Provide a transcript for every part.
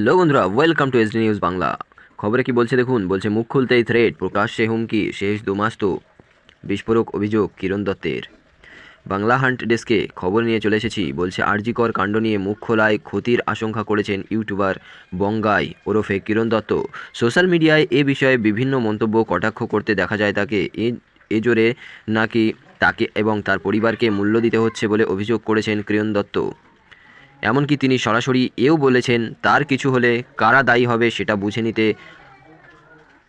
Hello বন্ধুরা welcome to SD news Bangla খবরে কি বলছে দেখুন, বলছে মুখ খুলতেই থ্রেড প্রকাশ্যে হুমকি, শেষ দু মাস তো বিস্ফোরক অভিযোগ, কিরণ দত্তের। বাংলা হান্ট ডেস্কে খবর নিয়ে চলে এসেছি, বলছে আরজিকর কাণ্ড নিয়ে মুখ খোলায় ক্ষতির আশঙ্কা করেছেন ইউটিউবার বঙ্গাই, ওরফে কিরণ দত্ত। সোশ্যাল মিডিয়ায় এ বিষয়ে বিভিন্ন মন্তব্য কটাক্ষ করতে দেখা যায় তাকে এ জোরে নাকি তাকে এবং তার পরিবারকে মূল্য দিতে হচ্ছে বলে অভিযোগ করেছেন কিরণ দত্ত। এমনকি তিনি সরাসরি এও বলেছেন, তার কিছু হলে কারা দায়ী হবে সেটা বুঝে নিতে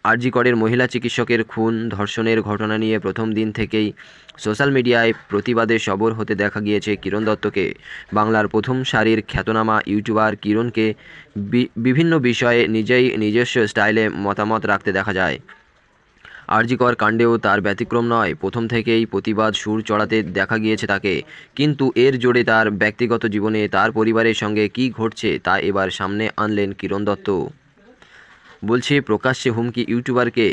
আরজিকরের মহিলা চিকিৎসকের খুন, ধর্ষণের ঘটনা নিয়ে প্রথম দিন থেকেই সোশ্যাল মিডিয়ায় প্রতিবাদে সবর হতে দেখা গিয়েছে কিরণ দত্তকে। বাংলার প্রথম সারির খ্যাতনামা ইউটিউবার কিরণকে বিভিন্ন বিষয়ে নিজেই নিজস্ব স্টাইলে মতামত রাখতে দেখা যায়। আরজিকর কাণ্ডেও তার ব্যতিক্রম নয়। প্রথম থেকেই প্রতিবাদ সুর চড়াতে দেখা গিয়েছে তাকে। কিন্তু এর জোরে তার ব্যক্তিগত জীবনে তার পরিবারের সঙ্গে কী ঘটছে তা এবার সামনে আনলেন কিরণ দত্ত। বলছে, প্রকাশ্যে হুমকি ইউটিউবারকে।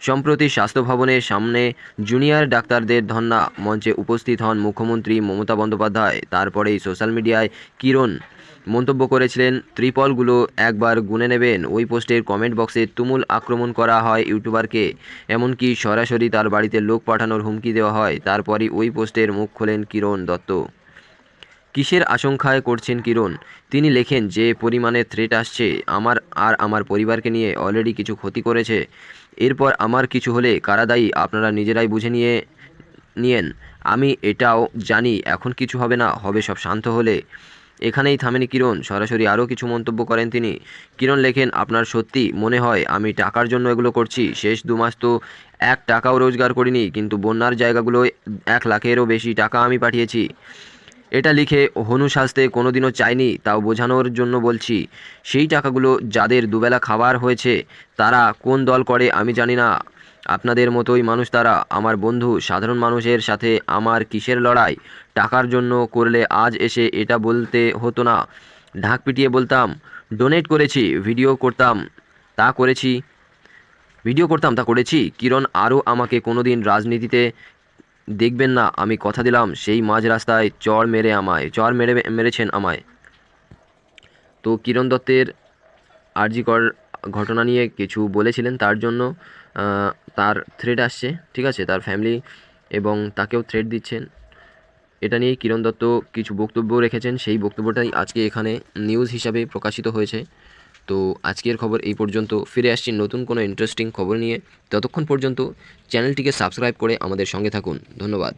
সম্প্রতি স্বাস্থ্য ভবনের সামনে জুনিয়র ডাক্তারদের ধর্না মঞ্চে উপস্থিত হন মুখ্যমন্ত্রী মমতা বন্দ্যোপাধ্যায়। তারপরেই সোশ্যাল মিডিয়ায় কিরণ মন্তব্য করেছিলেন, ত্রিপলগুলো একবার গুনে নেবেন। ওই পোস্টের কমেন্ট বক্সে তুমুল আক্রমণ করা হয় ইউটিউবারকে, এমনকি সরাসরি তার বাড়িতে লোক পাঠানোর হুমকি দেওয়া হয়। তারপরই ওই পোস্টের মুখ খোলেন কিরণ দত্ত। কিসের আশঙ্কায় করছেন কিরণ? তিনি লেখেন যে পরিমাণে থ্রেট আসছে, আমার আর আমার পরিবারকে নিয়ে অলরেডি কিছু ক্ষতি করেছে। এরপর আমার কিছু হলে কারা দায়ী, আপনারা নিজেরাই বুঝে নিয়ে, নিয়েন। আমি এটাও জানি, এখন কিছু হবে না, হবে সব শান্ত হলে। এখানেই থামেনি কিরণ। সরাসরি আরও কিছু মন্তব্য করেন তিনি। কিরণ লেখেন, আপনার সত্যি মনে হয় আমি টাকার জন্য এগুলো করছি? শেষ দু মাস তো এক টাকাও রোজগার করিনি, কিন্তু বন্যার জায়গাগুলোয় এক লাখেরও বেশি টাকা আমি পাঠিয়েছি। এটা লিখে হনু সাজতে কোনোদিনও চাইনি, তাও বোঝানোর জন্য বলছি, সেই টাকাগুলো যাদের দুবেলা খাবার হয়েছে, তারা কোন দল করে আমি জানি না। আপনাদের মতোই মানুষ তারা। আমার বন্ধু, সাধারণ মানুষের সাথে আমার কিসের লড়াই? টাকার জন্য করলে আজ এসে এটা বলতে হতো না। ঢাক পিটিয়ে বলতাম ডোনেট করেছি ভিডিও করতাম, তা করেছি। ভিডিও করতাম, তা করেছি? কিরণ আরও আমাকে কোনোদিন রাজনীতিতে দেখবেন না, আমি কথা দিলাম, সেই মাঝ রাস্তায় চর মেরে আমায় চর মেরে, মেরেছেন আমায়। তো কিরণ দত্তের আরজিকর ঘটনা নিয়ে কিছু বলেছিলেন, তার জন্য তার থ্রেড আসছে, ঠিক আছে? তার ফ্যামিলি এবং তাকেও থ্রেড দিচ্ছেন। এটা নিয়েই কিরণ দত্ত কিছু বক্তব্য রেখেছেন, সেই বক্তব্যটাই আজকে এখানে নিউজ হিসাবে প্রকাশিত হয়েছে। তো আজকের খবর এই পর্যন্ত, ফিরে আসছি নতুন কোনো ইন্টারেস্টিং খবর নিয়ে। ততক্ষণ পর্যন্ত চ্যানেলটিকে সাবস্ক্রাইব করে আমাদের সঙ্গে থাকুন। ধন্যবাদ।